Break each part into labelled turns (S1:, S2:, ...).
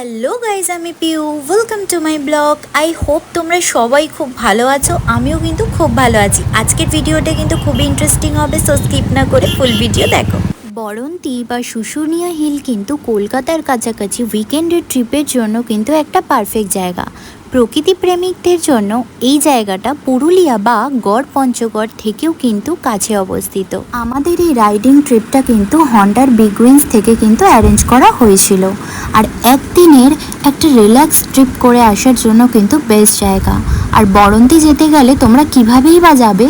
S1: Hello guys আমি Piu. Welcome to my blog I hope তোমরা সবাই খুব ভালো আছো, আমিও কিন্তু খুব ভালো আছি। আজকের ভিডিওটা কিন্তু খুব ইন্টারেস্টিং হবে সো স্কিপ না করে ফুল ভিডিও দেখো। বরন্তি বা শুশুনিয়া হিল কিন্তু কলকাতার কাছাকাছি উইকেন্ডের ট্রিপের জন্য কিন্তু একটা পারফেক্ট জায়গা। প্রকৃতি প্রেমিকদের জন্য এই জায়গাটা পুরুলিয়া বা গড় পঞ্চগড় থেকেও কিন্তু কাছে অবস্থিত। আমাদের এই রাইডিং ট্রিপটা কিন্তু হন্ডার বিগুইন্স থেকে কিন্তু অ্যারেঞ্জ করা হয়েছিল। আর একদিনের একটা রিল্যাক্স ট্রিপ করে আসার জন্য কিন্তু বেস্ট জায়গা। আর বরন্তি যেতে গেলে তোমরা কীভাবেই বা যাবে?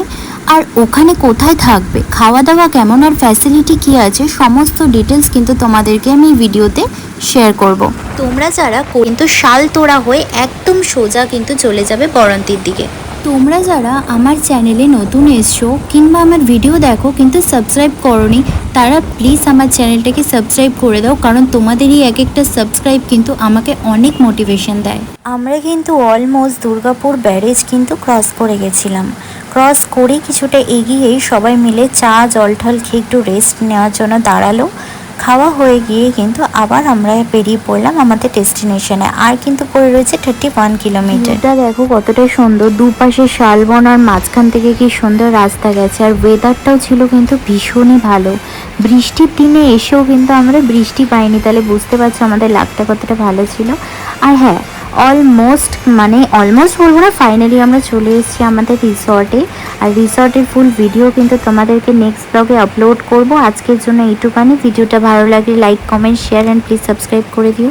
S1: আর ওখানে কোথায় থাকবে? খাওয়া দাওয়া কেমন আর ফ্যাসিলিটি কি আছে? সমস্ত ডিটেলস কিন্তু তোমাদেরকে আমি ভিডিওতে শেয়ার করব। তোমরা যারা কিন্তু শাল তোড়া হয়ে একদম সোজা কিন্তু চলে যাবে বরন্তির দিকে। তোমরা যারা আমার চ্যানেলে নতুন এসছো কিংবা আমার ভিডিও দেখো কিন্তু সাবস্ক্রাইব করনি, তারা প্লিজ আমার চ্যানেলটাকে সাবস্ক্রাইব করে দাও, কারণ তোমাদের এই এক একটা সাবস্ক্রাইব কিন্তু আমাকে অনেক মোটিভেশন দেয়। আমরা কিন্তু অলমোস্ট দুর্গাপুর ব্যারেজ কিন্তু ক্রস করে গেছিলাম। ক্রস করে কিছুটা এগিয়েই সবাই মিলে চা, জল ঠল খেয়ে একটু রেস্ট নেওয়ার জন্য দাঁড়াল। খাওয়া হয়ে গিয়ে কিন্তু আবার আমরা বেরিয়ে পড়লাম আমাদের ডেস্টিনেশনে আর কিন্তু পড়ে রয়েছে থার্টি ওয়ান কিলোমিটার দেখো কতটা সুন্দর। দুপাশে শালবন আর মাঝখান থেকে কি সুন্দর রাস্তা গেছে। আর ওয়েদারটাও ছিল কিন্তু ভীষণই ভালো। বৃষ্টির দিনে এসেও কিন্তু আমরা বৃষ্টি পাইনি। তাহলে বুঝতে পারছ আমাদের লাকটা কতটা ভালো ছিল। আর হ্যাঁ অলমোস্ট মানে অলমোস্ট বলব না ফাইনালি আমরা চলে এসেছি আমাদের রিসর্টে আর রিসর্টের ফুল ভিডিও কিন্তু তোমাদেরকে নেক্সট ব্লগে আপলোড করব। আজকের জন্য এইটুকানি। ভিডিওটা ভালো লাগলে like comment share and please subscribe করে দিও।